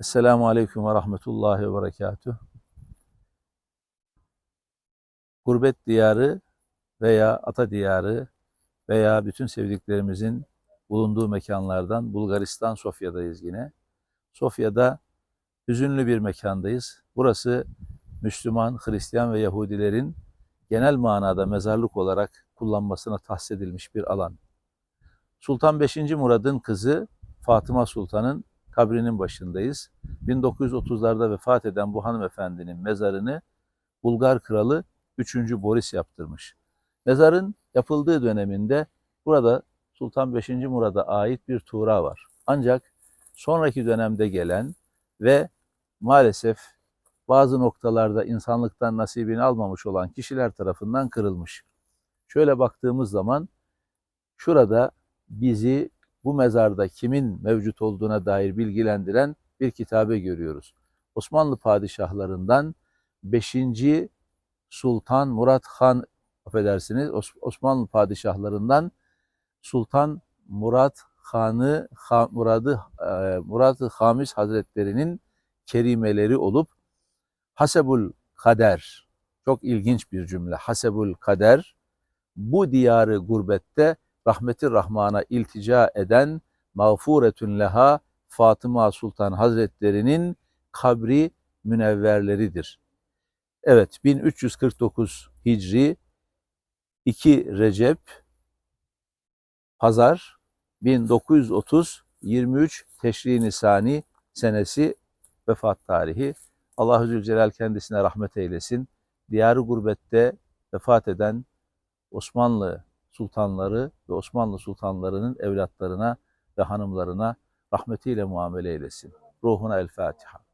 Esselamu Aleyküm ve Rahmetullahi ve Berekatuh. Gurbet diyarı veya ata diyarı veya bütün sevdiklerimizin bulunduğu mekanlardan Bulgaristan Sofya'dayız yine. Sofya'da hüzünlü bir mekandayız. Burası Müslüman, Hristiyan ve Yahudilerin genel manada mezarlık olarak kullanmasına tahsis edilmiş bir alan. Sultan 5. Murad'ın kızı Fatıma Sultan'ın kabrinin başındayız. 1930'larda vefat eden bu hanımefendinin mezarını Bulgar kralı 3. Boris yaptırmış. Mezarın yapıldığı döneminde burada Sultan 5. Murad'a ait bir tuğra var. Ancak sonraki dönemde gelen ve maalesef bazı noktalarda insanlıktan nasibini almamış olan kişiler tarafından kırılmış. Şöyle baktığımız zaman şurada bizi bu mezarda kimin mevcut olduğuna dair bilgilendiren bir kitabe görüyoruz. Osmanlı padişahlarından 5. Sultan Murat Han affedersiniz Os- Osmanlı padişahlarından Sultan Murat Han'ı Ha- Murad'ı e, Murat Hamis Hazretlerinin kerimeleri olup Hasebul Kader çok ilginç bir cümle. Hasebul Kader bu diyarı gurbette rahmeti rahmana iltica eden mağfuretün leha Fatıma Sultan Hazretlerinin kabri münevverleridir. Evet 1349 Hicri 2 Recep Pazar 1930 23 Teşri Nisani senesi vefat tarihi. Allah Zülcelal kendisine rahmet eylesin. Diyarı gurbette vefat eden Osmanlı sultanları ve Osmanlı sultanlarının evlatlarına ve hanımlarına rahmetiyle muamele eylesin. Ruhuna el Fatiha.